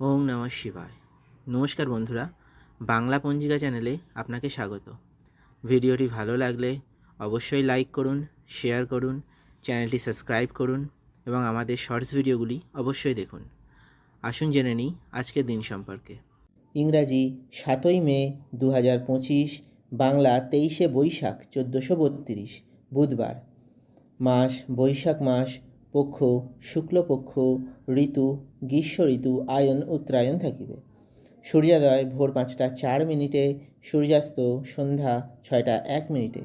ওম নমঃ শিবায়। নমস্কার বন্ধুরা, বাংলা পঞ্জিকা চ্যানেলে আপনাকে স্বাগত। ভিডিওটি ভালো লাগলে অবশ্যই লাইক করুন, শেয়ার করুন, চ্যানেলটি সাবস্ক্রাইব করুন এবং আমাদের শর্টস ভিডিওগুলি অবশ্যই দেখুন। আসুন জেনে নিই আজকের দিন সম্পর্কে। ইংরাজি সাতই মে দু হাজার পঁচিশ, বাংলা তেইশে বৈশাখ চোদ্দোশো বত্রিশ, বুধবার। মাস, বৈশাখ মাস পক্ষ, শুক্লপক্ষ, ঋতু, গ্রীষ্ম ঋতু, আয়ন, উত্তরায়ণ থাকিবে। সূর্যোদয় ভোর পাঁচটা চার মিনিটে, সূর্যাস্ত সন্ধ্যা ছয়টা এক মিনিটে।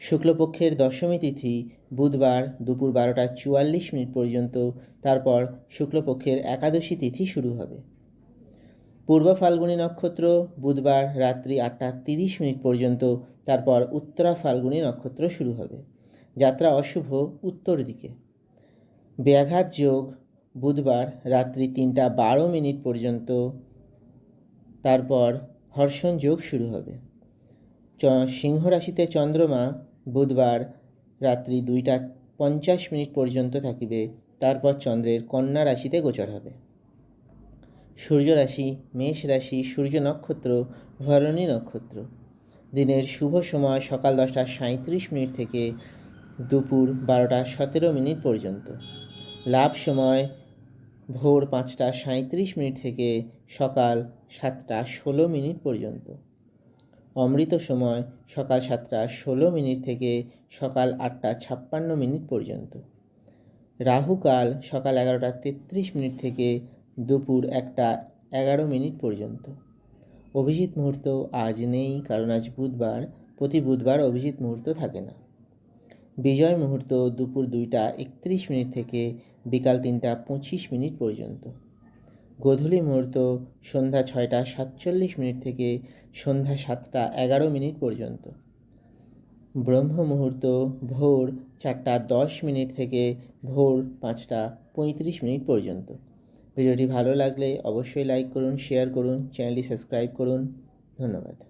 শুক্লপক্ষের দশমী তিথি বুধবার দুপুর বারোটা চুয়াল্লিশ মিনিট পর্যন্ত, তারপর শুক্লপক্ষের একাদশী তিথি শুরু হবে। পূর্ব ফাল্গুনী নক্ষত্র বুধবার রাত্রি আটটা তিরিশ মিনিট পর্যন্ত, তারপর উত্তরা ফাল্গুনী নক্ষত্র শুরু হবে। যাত্রা অশুভ উত্তর দিকে। ব্যাঘাত যোগ বুধবার রাত্রি তিনটা বারো মিনিট পর্যন্ত। তারপর হর্ষণ যোগ শুরু হবে। চ, সিংহ রাশিতে চন্দ্রমা বুধবার রাত্রি দুইটা পঞ্চাশ মিনিট পর্যন্ত থাকিবে। তারপর চন্দ্রের কন্যা রাশিতে গোচর হবে। সূর্য রাশি, মেষ রাশি, সূর্য নক্ষত্র, ভরণী নক্ষত্র। দিনের শুভ সময় সকাল দশটা সাঁত্রিশ মিনিট থেকে দুপুর বারোটা সতেরো মিনিট পর্যন্ত। লাভ সময়, ভোর পাঁচটা সাঁত্রিশ মিনিট থেকে সকাল সাতটা ষোলো মিনিট পর্যন্ত। অমৃত সময়, সকাল সাতটা ষোলো মিনিট থেকে সকাল আটটা ছাপ্পান্ন মিনিট পর্যন্ত। রাহুকাল, সকাল এগারোটা তেত্রিশ মিনিট থেকে দুপুর একটা এগারো মিনিট পর্যন্ত। অভিজিৎ মুহূর্ত আজ নেই, কারণ আজ বুধবার। প্রতি বুধবার অভিজিৎ মুহূর্ত থাকে না। বিজয় মুহূর্ত দুপুর দুইটা একত্রিশ মিনিট থেকে বিকাল তিনটা পঁচিশ মিনিট পর্যন্ত। গোধূলি মুহূর্ত সন্ধ্যা ছয়টা সাতচল্লিশ মিনিট থেকে সন্ধ্যা সাতটা এগারো মিনিট পর্যন্ত। ব্রহ্ম মুহূর্ত ভোর চারটা দশ মিনিট থেকে ভোর পাঁচটা পঁয়ত্রিশ মিনিট পর্যন্ত। ভিডিওটি ভালো লাগলে অবশ্যই লাইক করুন, শেয়ার করুন, চ্যানেলটি সাবস্ক্রাইব করুন। ধন্যবাদ।